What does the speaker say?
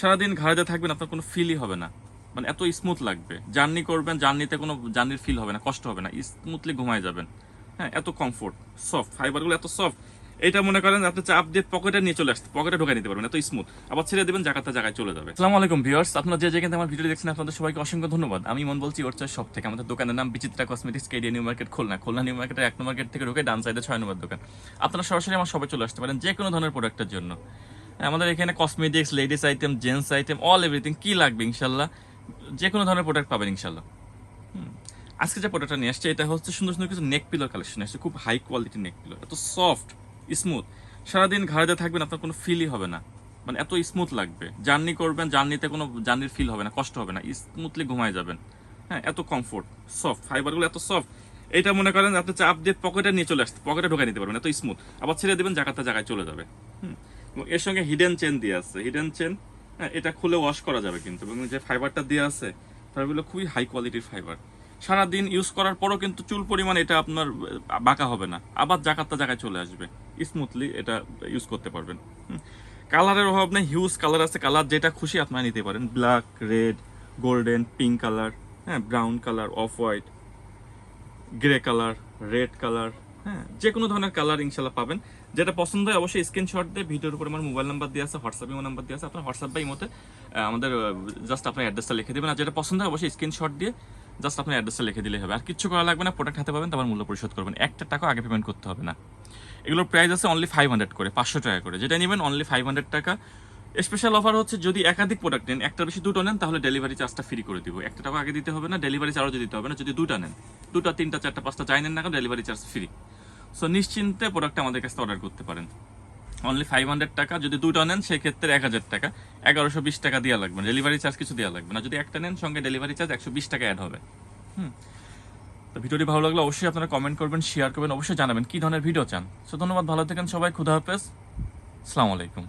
সারাদিন ঘাড়িতে থাকবেন, আপনার কোনো ফিলই হবে না। মানে এত স্মুথ লাগবে। জার্নি করবেন জার্নিতে কোনো জার্নির ফিল হবে না, কষ্ট হবে না। স্মুথলি ঘুমায় যাবেন। হ্যাঁ এত কমফোর্ট সফট ফাইবারগুলো এত সফট এটা মনে করেন আপনি চাপ দিয়ে পকেটে নিয়ে চলে আসতে পকেটে ঢোকা নিতে পারবেন, এত স্মুথ আবার ছেড়ে দেবেন জায়গাটা জায়গায় চলে যাবে। আসসালামু আলাইকুম ভিউয়ার্স আপনারা যে যেখানে আমার ভিডিও দেখছেন, আপনাদের সবাইকে অসংখ্য ধন্যবাদ। আমি মন বলছি, ওর সব থেকে। আমাদের দোকানের নাম Bichitra cosmetics Kedia New Market Khulna. Khulna New মার্কেটের এক নম্বর গেট থেকে ঢুকে ডান সাইডে ছয় নম্বর দোকান। আপনারা সরাসরি আমার সবাই চলে আসতে পারেন যে কোনো ধরনের প্রোডাক্টের জন্য। আমাদের এখানে cosmetics ladies item gents item all everything কি লাগবে ইনশাল্লাহ? যে কোনো ধরনের প্রোডাক্ট পাবেন ইনশাল্লাহ। আজকে যে প্রোডাক্টটা নিয়ে আসছে, এটা হচ্ছে সুন্দর সুন্দর কিছু নেক পিলোর কালেকশন আসছে, খুব হাই কোয়ালিটির নেক পিলো এত সফট স্মুথ সারাদিন ঘাড়িতে থাকবেন, আপনার কোনো ফিলই হবে না। মানে এত স্মুথ লাগবে। জার্নি করবেন জার্নিতে কোনো জার্নির ফিল হবে না, কষ্ট হবে না স্মুথলি ঘুমায় যাবেন। হ্যাঁ এত কমফোর্ট সফট ফাইবারগুলো এত সফট এটা মনে করেন, আপনি চাপ দিয়ে পকেটে নিয়ে চলে আসতে পকেটে ঢোকা নিতে পারবেন, এত স্মুথ আবার ছেড়ে দেবেন জায়গাটা জায়গায় চলে যাবে। হুম। এর সঙ্গে হিডেন চেন দিয়ে আছে। হিডেন চেন হ্যাঁ এটা খুলে ওয়াশ করা যাবে কিন্তু। এবং যে ফাইবারটা দিয়ে আছে ফাইবারগুলো খুবই হাই কোয়ালিটির ফাইবার সারাদিন ইউজ করার পরও কিন্তু চুল পরিমাণ এটা আপনার বাঁকা হবে না। আবার জাকাতটা জায়গায় চলে আসবে। স্মুথলি এটা ইউজ করতে পারবেন। কালারের অভাব নেই হিউজ কালার আছে। কালার যেটা খুশি আপনারা নিতে পারেন। Black red golden pink colour হ্যাঁ brown colour off white grey colour red colour হ্যাঁ যে কোনো ধরনের কালার ইনশাল্লাহ পাবেন। যেটা পছন্দ হয় অবশ্যই স্ক্রিনশট দিয়ে ভিডিওর উপর আমার মোবাইল নাম্বার দিয়ে আছে হোয়াটসঅ্যাপ ইমো নাম্বার দিয়ে আছে। আপনার হোয়াটসঅ্যাপ বা ইমোতে আমাদের জাস্ট আপনার অ্যাড্রেসটা লিখে দেবেন। আর যেটা পছন্দ হয় অবশ্যই স্ক্রিনশট দিয়ে জাস্ট আপনার অ্যাড্রেসটা লিখে দিলে হবে। আর কিছু করা লাগবে না প্রোডাক্ট হাতে পাবেন, তারপর মূল্য পরিশোধ করবেন। একটা টাকা আগে পেমেন্ট করতে হবে না। এগুলোর প্রাইস আছে অনলি ফাইভ হান্ড্রেড করে, পাঁচশো টাকা করে। যেটা নেবেন অনলি ফাইভ হান্ড্রেড টাকা। স্পেশাল অফার হচ্ছে যদি একাধিক প্রোডাক্ট নেন, একটার বেশি দুটো নেন, তাহলে ডেলিভারি চার্জটা ফ্রি করে দিব। একটা টাকা আগে দিতে হবে না ডেলিভারি চার্জও দিতে হবে না। যদি দুটো নেন, দুটো, তিনটা, চারটা, পাঁচটা যাই নেন না ডেলিভারি চার্জ ফ্রি সো নিশ্চিন্তে প্রোডাক্ট আমাদের কাছে অর্ডার করতে পারেন। অনলি ফাইভ হান্ড্রেড টাকা, যদি দুটো নেন, সেক্ষেত্রে এক হাজার টাকা। এগারোশো বিশ টাকা দেওয়া লাগবে ডেলিভারি চার্জ কিছু দেওয়া লাগবে না। যদি একটা নেন, সঙ্গে ডেলিভারি চার্জ একশো বিশ টাকা অ্যাড হবে। হুম। তো ভিডিওটি ভালো লাগলে অবশ্যই আপনারা কমেন্ট করবেন শেয়ার করবেন, অবশ্যই জানাবেন কী ধরনের ভিডিও চান। সো ধন্যবাদ, ভালো থাকেন সবাই, খুদা হাফেজ। আলাইকুম।